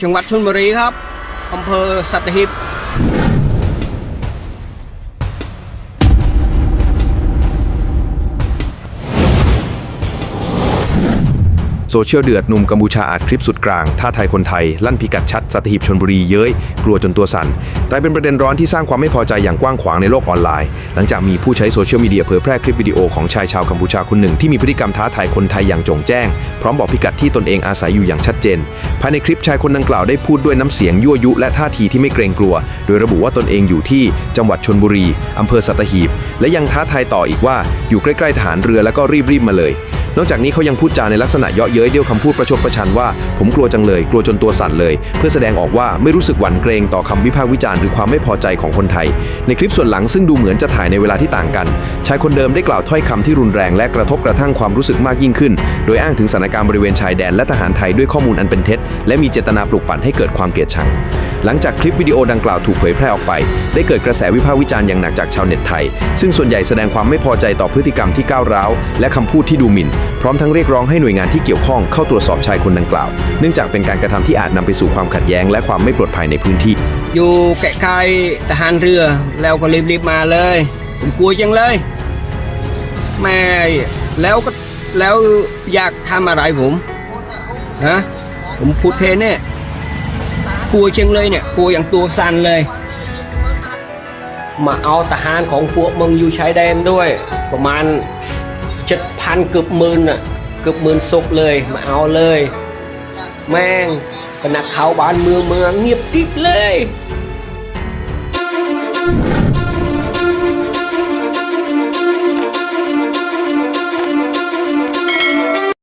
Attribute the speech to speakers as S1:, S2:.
S1: จังหวัดชลบุรีครับอำเภอสัตหีบ
S2: ซเชียลเดือดหนุ่มกัมพูชาอัดคลิปสุดกลางท่าไทยคนไทย ลั่นพิกัดชัดสัตหีบชนบุรีเย้ย กลัวจนตัวสั่นกลายเป็นประเด็นร้อนที่สร้างความไม่พอใจอย่างกว้างขวางในโลกออนไลน์ หลังจากมีผู้ใช้โซเชียลมีเดียเผยแพร่คลิปวิดีโอของชายชาวกัมพูชาคนหนึ่งที่มีพฤติกรรมท้าทายคนไทยอย่างจงแจ้ง พร้อมบอกพิกัดที่ตนเองอาศัยอยู่อย่างชัดเจน ภายในคลิปชายคนดังกล่าวได้พูดด้วยน้ำเสียงยั่วยุ และท่าทีที่ไม่เกรงกลัว โดยระบุว่าตนเองอยู่ที่จังหวัดชนบุรีอำเภอสัตหีบ และยังท้าทายต่ออีกว่าอยู่ใกล้ๆฐานเรือแล้วก็รีบๆมาเลย นอกจากนี้เขายังพูดจาในลักษณะเยาะเย้ยด้วยคำพูดประชดประชันว่า ผมกลัวจังเลย กลัวจนตัวสั่นเลย เพื่อแสดงออกว่าไม่รู้สึกหวั่นเกรงต่อคำวิพากษ์วิจารณ์หรือความไม่พอใจของคนไทย ในคลิปส่วนหลังซึ่งดูเหมือนจะถ่ายในเวลาที่ต่างกัน ชายคนเดิมได้กล่าวถ้อยคำที่รุนแรงและกระทบกระทั่งความรู้สึกมากยิ่งขึ้น โดยอ้างถึงสถานการณ์บริเวณชายแดนและทหารไทยด้วยข้อมูลอันเป็นเท็จ และมีเจตนาปลุกปั่นให้เกิดความเกลียดชัง หลังจากคลิปวิดีโอดังกล่าวถูกเผยแพร่ออกไป ได้เกิดกระแสวิพากษ์วิจารณ์อย่างหนักจากชาวเน็ตไทย ซึ่งส่วนใหญ่แสดงความไม่พอใจต่อพฤติกรรมที่ก้าวร้าวและคำพูดที่ดูหมิ่น ร้อมทั้งเรียกร้องให้หน่วยงานที่เกี่ยวข้องเข้าตรวจสอบชายคนดังกล่าว เนื่องจากเป็นการกระทำที่อาจนำไปสู่ความขัดแย้งและความไม่ปลอดภัยในพื้นที่
S1: อยู่ใกล้ๆทหารเรือ แล้วก็รีบๆมาเลย ผมกลัวจังเลยแม่แล้วก็แล้วอยากทำอะไรผมฮะผมพูดเพเนี่ยกลัวจังเลยเนี่ยกลัวอย่างตัวสั่นเลยมาเอาทหารของพวกมึงอยู่ชายแดนด้วย ประมาณ เจ็ดพันเกือบหมื่นอะเกือบหมื่นศพเลยมาเอาเลย แม่งขนาดเขาบ้านเมืองเมืองเงียบกริบเลย